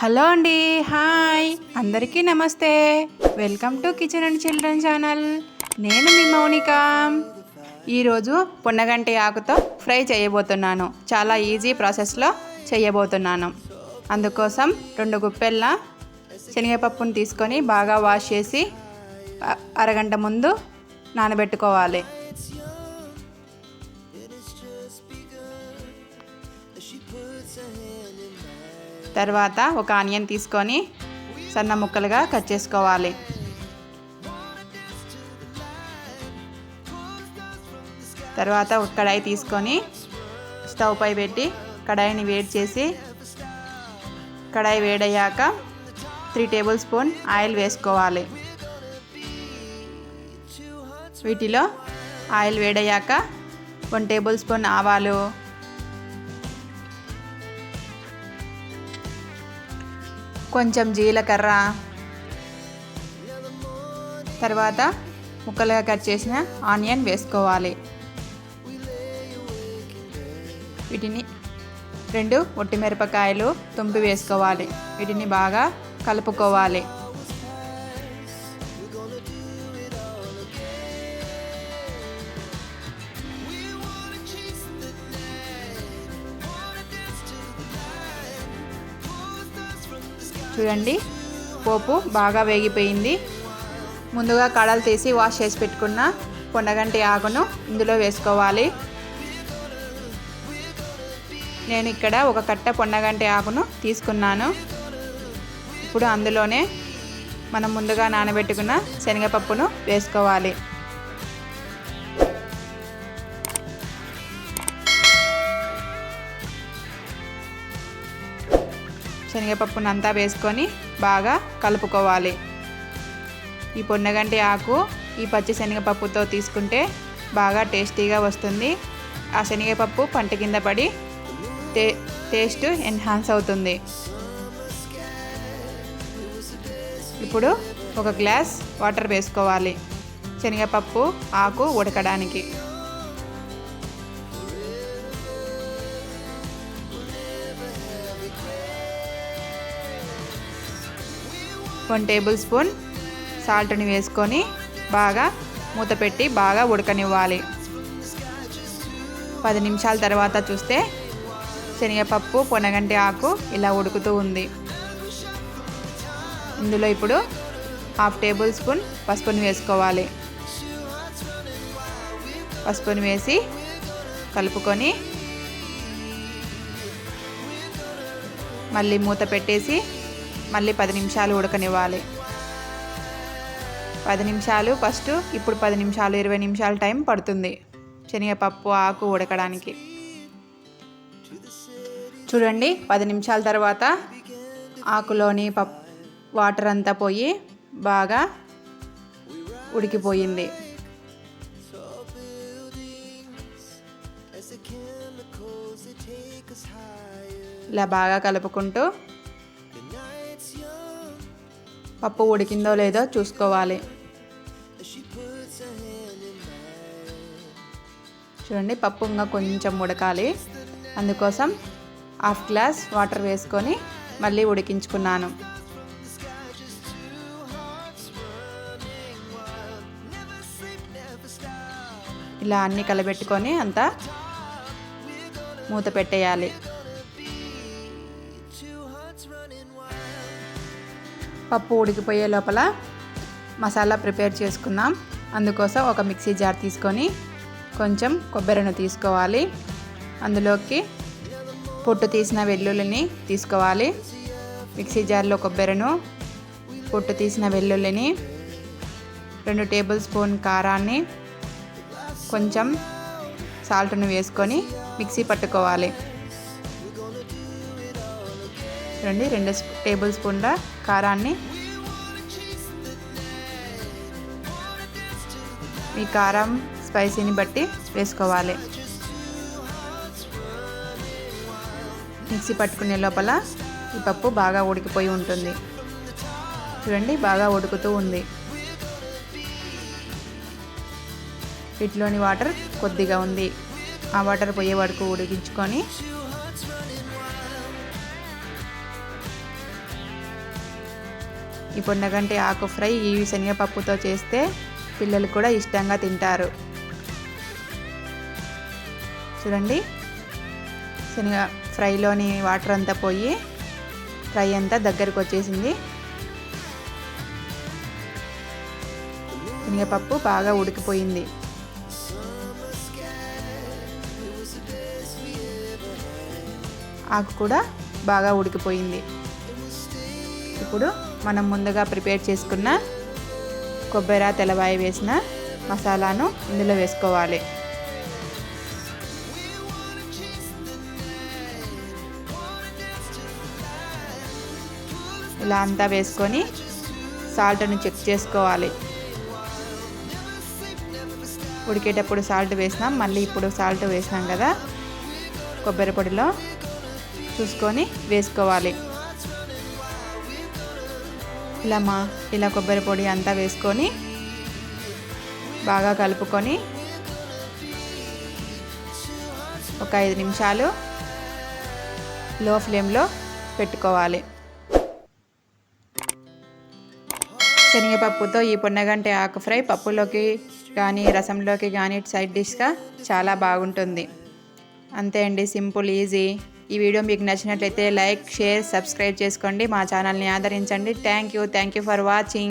Hello అండి hi. అందరికీ నమస్తే. Welcome to kitchen and children channel. నేను మీ మౌనిక. ఈరోజు పొన్నగంటి ఆకుతో ఫ్రై చేయబోతున్నాను. చాలా ఈజీ ప్రాసెస్లో చేయబోతున్నాను. అందుకోసం రెండు గుప్పెళ్ళ శనగపప్పును తీసుకొని బాగా వాష్ చేసి అరగంట ముందు నానబెట్టుకోవాలి. తర్వాత ఒక ఆనియన్ తీసుకొని సన్న ముక్కలుగా కట్ చేసుకోవాలి. తర్వాత ఒక కడాయి తీసుకొని స్టవ్ పై పెట్టి కడాయిని వేడి చేసి కడాయి వేడయ్యాక త్రీ టేబుల్ స్పూన్ ఆయిల్ వేసుకోవాలి. వీటిలో ఆయిల్ వేడయ్యాక వన్ టేబుల్ స్పూన్ ఆవాలు కొంచెం జీలకర్ర తర్వాత ముక్కలుగా కట్ చేసిన ఆనియన్ వేసుకోవాలి. వీటిని రెండు ఒట్టిమిరపకాయలు తుంపి వేసుకోవాలి. వీటిని బాగా కలుపుకోవాలి. చూడండి. పోపు బాగా వేగిపోయింది. ముందుగా కడలు తీసి వాష్ చేసి పెట్టుకున్న పొండగంటి ఆకును ఇందులో వేసుకోవాలి. నేను ఇక్కడ ఒక కట్ట పొండగంటి ఆకును తీసుకున్నాను. ఇప్పుడు అందులోనే మనం ముందుగా నానబెట్టుకున్న శనగపప్పును వేసుకోవాలి. శనగపప్పును అంతా వేసుకొని బాగా కలుపుకోవాలి. ఈ పొన్నగంటి ఆకు ఈ పచ్చి శనగపప్పుతో తీసుకుంటే బాగా టేస్టీగా వస్తుంది. ఆ శనగపప్పు పంట కింద పడి టే టేస్ట్ ఎన్హాన్స్ అవుతుంది. ఇప్పుడు ఒక గ్లాస్ వాటర్ వేసుకోవాలి. శనగపప్పు ఆకు ఉడకడానికి. వన్ టేబుల్ స్పూన్ సాల్ట్ని వేసుకొని బాగా మూత పెట్టి బాగా ఉడకనివ్వాలి. పది నిమిషాల తర్వాత చూస్తే శనగపప్పు పొనగంటి ఆకు ఇలా ఉడుకుతూ ఉంది. ఇందులో ఇప్పుడు హాఫ్ టేబుల్ స్పూన్ పసుపుని వేసుకోవాలి. పసుపుని వేసి కలుపుకొని మళ్ళీ మూత పెట్టేసి మళ్ళీ పది నిమిషాలు ఉడకనివ్వాలి. పది నిమిషాలు ఫస్ట్ ఇప్పుడు పది నిమిషాలు ఇరవై నిమిషాలు టైం పడుతుంది. శనగపప్పు ఆకు ఉడకడానికి. చూడండి పది నిమిషాల తర్వాత ఆకులోని పప్ వాటర్ అంతా పోయి బాగా ఉడికిపోయింది. ఇలా బాగా కలుపుకుంటూ పప్పు ఉడికిందో లేదో చూసుకోవాలి. చూడండి పప్పు ఇంకా కొంచెం ఉడకాలి. అందుకోసం హాఫ్ గ్లాస్ వాటర్ వేసుకొని మళ్ళీ ఉడికించుకున్నాను. ఇలా అన్నీ కలబెట్టుకొని అంతా మూత పెట్టేయాలి. పప్పు ఉడికిపోయే లోపల మసాలా ప్రిపేర్ చేసుకుందాం. అందుకోసం ఒక మిక్సీ జార్ తీసుకొని కొంచెం కొబ్బరిని తీసుకోవాలి. అందులోకి పొట్టు తీసిన వెల్లుల్లిని తీసుకోవాలి. మిక్సీ జార్లో కొబ్బరిను పొట్టు తీసిన వెల్లుల్లిని రెండు టేబుల్ స్పూన్ కారాన్ని కొంచెం సాల్ట్ను వేసుకొని మిక్సీ పట్టుకోవాలి. రండి రెండు టేబుల్ స్పూన్ల కారాన్ని. మీ కారం స్పైసీని బట్టి వేసుకోవాలి. మిక్సీ పట్టుకునే లోపల ఈ పప్పు బాగా ఉడికిపోయి ఉంటుంది. చూడండి బాగా ఉడుకుతూ ఉంది. వీటిలోని వాటర్ కొద్దిగా ఉంది. ఆ వాటర్ పోయే వరకు ఉడికించుకొని ఈ పొన్నగంటి ఆకు ఫ్రై ఈ శనగపప్పుతో చేస్తే పిల్లలు కూడా ఇష్టంగా తింటారు. చూడండి. శనగ ఫ్రైలోని వాటర్ అంతా పోయి ఫ్రై అంతా దగ్గరకు వచ్చేసింది. శనగపప్పు బాగా ఉడికిపోయింది. ఆకు కూడా బాగా ఉడికిపోయింది. ఇప్పుడు మనం ముందుగా ప్రిపేర్ చేసుకున్న కొబ్బరి తెల్లవాయి వేసిన మసాలాను ఇందులో వేసుకోవాలి. ఇలా అంతా వేసుకొని సాల్ట్ను చెక్ చేసుకోవాలి. ఉడికేటప్పుడు సాల్ట్ వేసినాం మళ్ళీ ఇప్పుడు సాల్ట్ వేసినాం కదా కొబ్బరి పొడిలో చూసుకొని వేసుకోవాలి. ఇలా మా ఇలా కొబ్బరి పొడి అంతా వేసుకొని బాగా కలుపుకొని ఒక ఐదు నిమిషాలు లో ఫ్లేమ్లో పెట్టుకోవాలి. శనగపప్పుతో ఈ పొన్నగంటి ఆకు ఫ్రై పప్పులోకి కానీ రసంలోకి కానీ సైడ్ డిష్గా చాలా బాగుంటుంది. అంతే అండి సింపుల్ ఈజీ. ఈ వీడియో మీకు నచ్చినట్లయితే లైక్ షేర్ సబ్స్క్రైబ్ చేసుకోండి. మా ఛానల్ని ఆదరించండి. Thank you thank you for watching